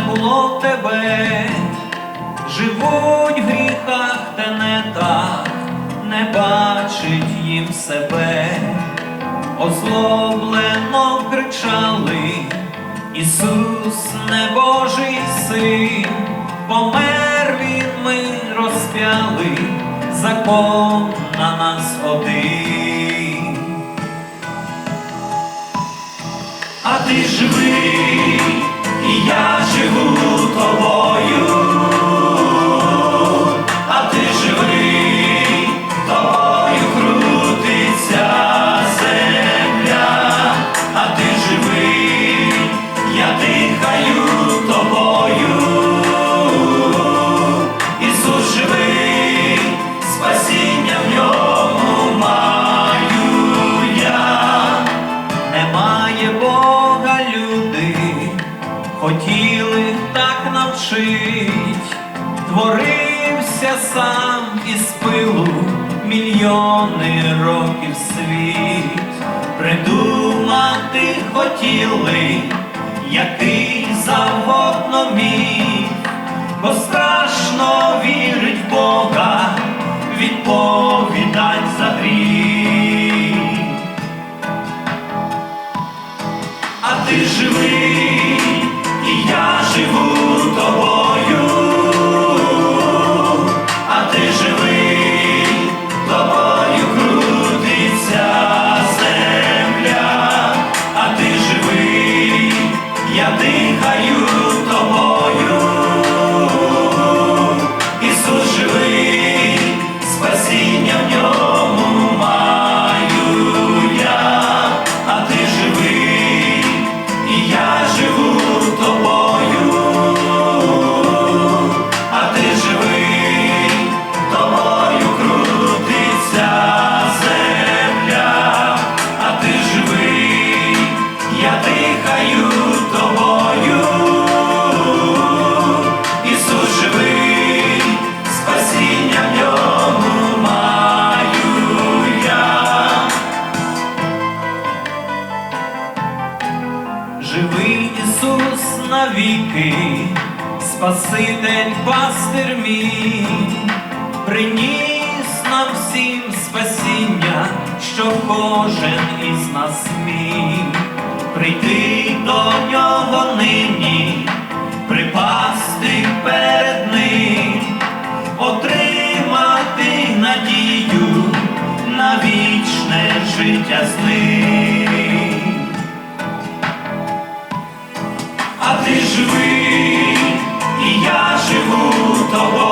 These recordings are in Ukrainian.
не було тебе, живуть в гріхах тенетах, не бачить їм себе, озлоблено кричали, Ісус не Божий син, помер він, ми розп'яли, закон на нас один. А ти живий, хотіли так навчить, творився сам із пилу мільйони років світ, придумати хотіли, навіки, Спаситель пастир мій, приніс нам всім спасіння, що кожен із нас міг прийти до нього нині, припасти перед ним, отримати надію на вічне життя з ним. Живий, і я живу тобою,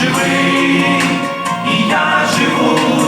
живий, і я живу.